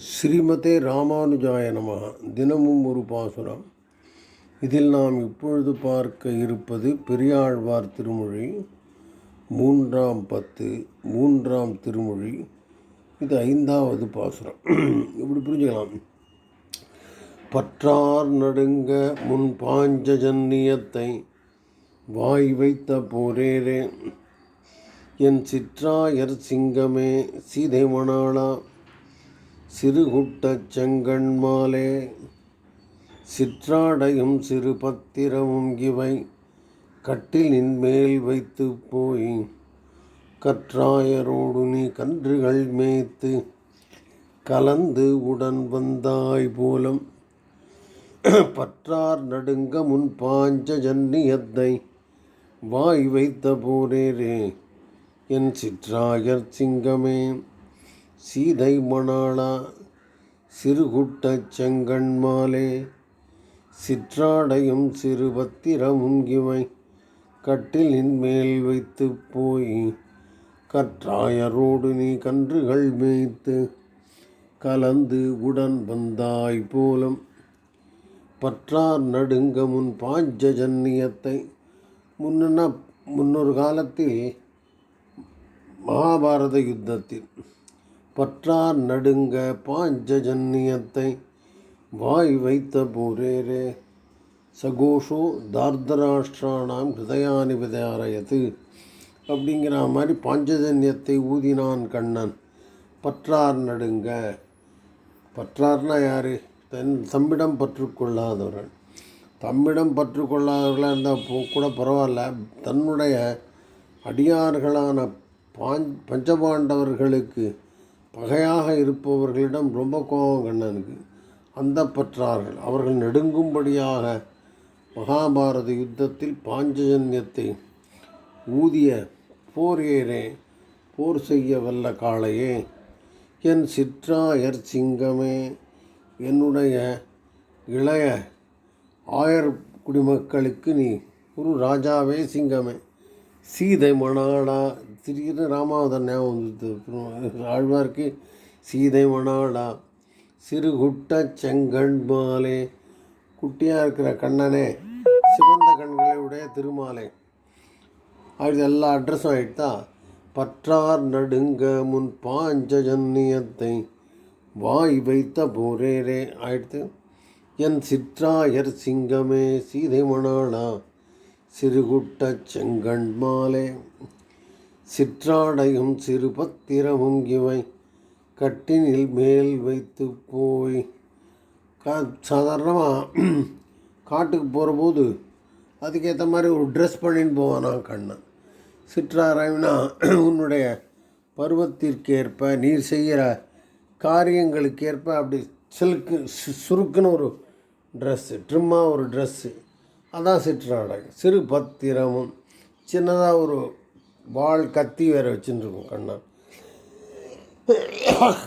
ஸ்ரீமதே ராமானுஜாய நமः. தினமும் ஒரு பாசுரம். இதில் நாம் இப்பொழுது பார்க்க இருப்பது பெரியாழ்வார் திருமொழி மூன்றாம் பத்து மூன்றாம் திருமொழி. இது ஐந்தாவது பாசுரம். இப்படி புரிஞ்சுக்கலாம். பற்றார் நடுங்க முன் பாஞ்ச ஜன்னியத்தை வாய் வைத்த போரேரே. என் சிற்றாயர் சிங்கமே சீதை மணாளா சிறுகுட்டச் செங்கண்மாலே சிற்றாடையும் சிறு பத்திரமும் இவை கட்டிலின் மேல் வைத்து போய் கற்றாயரோடு நீ கன்றுகள் மேய்த்து கலந்து உடன் வந்தாய் போலம். பற்றார் நடுங்க முன் பாஞ்ச ஜன்னியத்தை வாய் வைத்த போரேரே என் சிற்றாயர் சிங்கமே. சீதை மணாளா சிறுகுட்டச் செங்கண்மாலே சிற்றாடையும் சிறு பத்திரமும் இவை கட்டிலின் மேல் வைத்து போய் கற்றாயரோடு நீ கன்றுகள் மேய்த்து கலந்து உடன் வந்தாய் போலம். பற்றார் நடுங்க முன் பாஞ்ச ஜன்னியத்தை முன்னா முன்னொரு காலத்தில் மகாபாரத யுத்தத்தில் பற்றார் நடுங்க பாஞ்சஜன்யத்தை வாய் வைத்த பூரேரே. சகோஷோ தார்தராஷ்டிராணாம் ஹிருதயானி விதாரயத்து அப்படிங்கிற மாதிரி பாஞ்சஜன்யத்தை ஊதினான் கண்ணன். பற்றார் நடுங்க. பற்றார்னா யார்? தன் தம்மிடம் பற்றுக்கொள்ளாதவர்கள் தம்மிடம் பற்றுக்கொள்ளாதவர்களாக இருந்தால் போ கூட பரவாயில்ல. தன்னுடைய அடியார்களான பாஞ் பஞ்சபாண்டவர்களுக்கு பகையாக இருப்பவர்களிடம் ரொம்ப கோபம் கண்ணனுக்கு அந்த பற்றார்கள். அவர்கள் நெடுங்கும்படியாக மகாபாரத யுத்தத்தில் பாஞ்சஜன்யத்தை ஊதிய போர் ஏறே போர் செய்ய வல்ல காளையே என் சிற்றாயர் சிங்கமே என்னுடைய இளைய ஆயர் குடிமக்களுக்கு நீ குரு ராஜாவே சிங்கமே. சீதை மணாடா திடீர்னு ராமாவதன் ஞாபகம் வந்துடுது. ஆழ்வார்க்கு சீதை மணாளா சிறுகுட்ட செங்கண்மாலே குட்டியாக இருக்கிற கண்ணனே சிவந்த கண்களை உடைய திருமாலே. அப்படி எல்லா அட்ரஸும் ஆகிட்டா பற்றார் நடுங்க முன் பாஞ்ச ஜன்னியத்தை வாய் வைத்த போரேரே ஆயிடுத்து என் சிற்றாயர் சிங்கமே சீதை மணாளா சிறுகுட்ட செங்கண் மாலே. சிற்றாடையும் சிறு பத்திரமும் இவை. கட்டினில் மேல் வைத்து போய் கா சாதாரணமாக காட்டுக்கு போகிறபோது அதுக்கேற்ற மாதிரி ஒரு ட்ரெஸ் பண்ணின்னு போவானா கண்ணன். சிற்றாராய்னா உன்னுடைய பருவத்திற்கேற்ப நீர் செய்கிற காரியங்களுக்கேற்ப அப்படி சிலுக்கு சு சுருக்குன்னு ஒரு ட்ரெஸ்ஸு ட்ரிம்மாக ஒரு ட்ரெஸ்ஸு அதான் சிற்றாடை. சிறு பத்திரமும் சின்னதாக ஒரு வாள் கத்தி வேறு வச்சுருக்கோம் கண்ணன்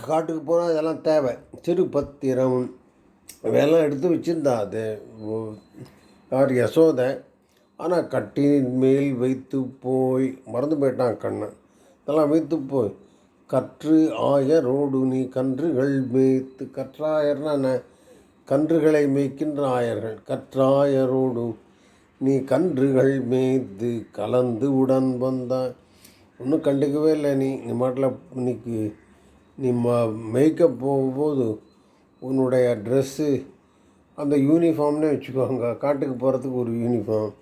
காட்டுக்கு போனால் அதெல்லாம் தேவை. சிறு பத்திரம் இதெல்லாம் எடுத்து வச்சுருந்தா அது. யார் யசோதை. ஆனால் கட்டின் மேல் வைத்து போய் மறந்து போயிட்டான் கண்ணன் இதெல்லாம் வைத்து போய் கற்று ஆய ரோடு நீ கன்றுகள் மேய்த்து கற்றாயர்னா என்ன? கன்றுகளை மேய்க்கின்ற ஆயர்கள் கற்றாயரோடு நீ கன்றுகள் மேய்த்து கலந்து உடன் வந்த ஒன்றும் கண்டுக்கவே இல்லை நீ. நீ மாட்டில் இன்னைக்கு நீ ம மேய்க்க போகும்போது உன்னுடைய ட்ரெஸ்ஸு அந்த யூனிஃபார்ம்னே வச்சுக்கோங்க. காட்டுக்கு போகிறதுக்கு ஒரு யூனிஃபார்ம்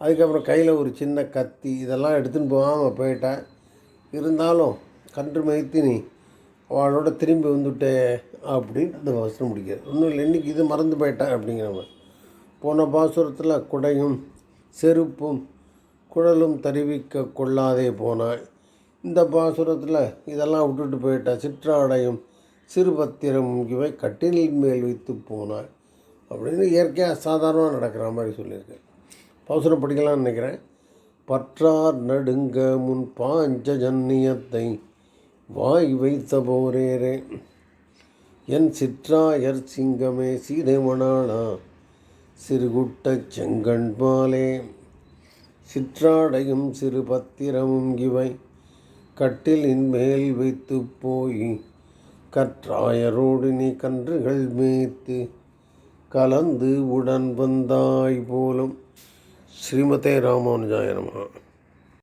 அதுக்கப்புறம் கையில் ஒரு சின்ன கத்தி இதெல்லாம் எடுத்துன்னு போகாமல் போயிட்டேன் இருந்தாலும் கன்று மேய்த்து நீ அவளோட திரும்பி வந்துட்டே அப்படின்னு அந்த வசனம் முடிக்கிறது. ஒன்றும் இல்லை இன்றைக்கி இது மறந்து போயிட்டேன் அப்படிங்கிற மாதிரி. போன பாசுரத்தில் குடையும் செருப்பும் குழலும் தருவிக்க கொள்ளாதே போனாய் இந்த பாசுரத்தில் இதெல்லாம் விட்டுட்டு போயிட்ட சிற்றாடையும் சிறுபத்திரம் இவை கட்டிலின் மேல் வைத்து போனாய் அப்படின்னு இயற்கையாக சாதாரணமாக நடக்கிற மாதிரி சொல்லியிருக்கேன் பாசுரம் படிக்கலாம்னு நினைக்கிறேன். பற்றார் நடுங்க முன் பாஞ்ச ஜன்னியத்தை வாய் வைத்த போரேரே. என் சிற்றாயர் சிங்கமே சீதை சிறுகுட்டச் செங்கண்பாலே சிற்றாடையும் சிறு பத்திரமும் இவை. கட்டிலின் மேல் வைத்து போய் கற்றாயரோடு நீ கன்றுகள் மேய்த்து கலந்து உடன் வந்தாய் போலும். ஸ்ரீமதே ராமானுஜாய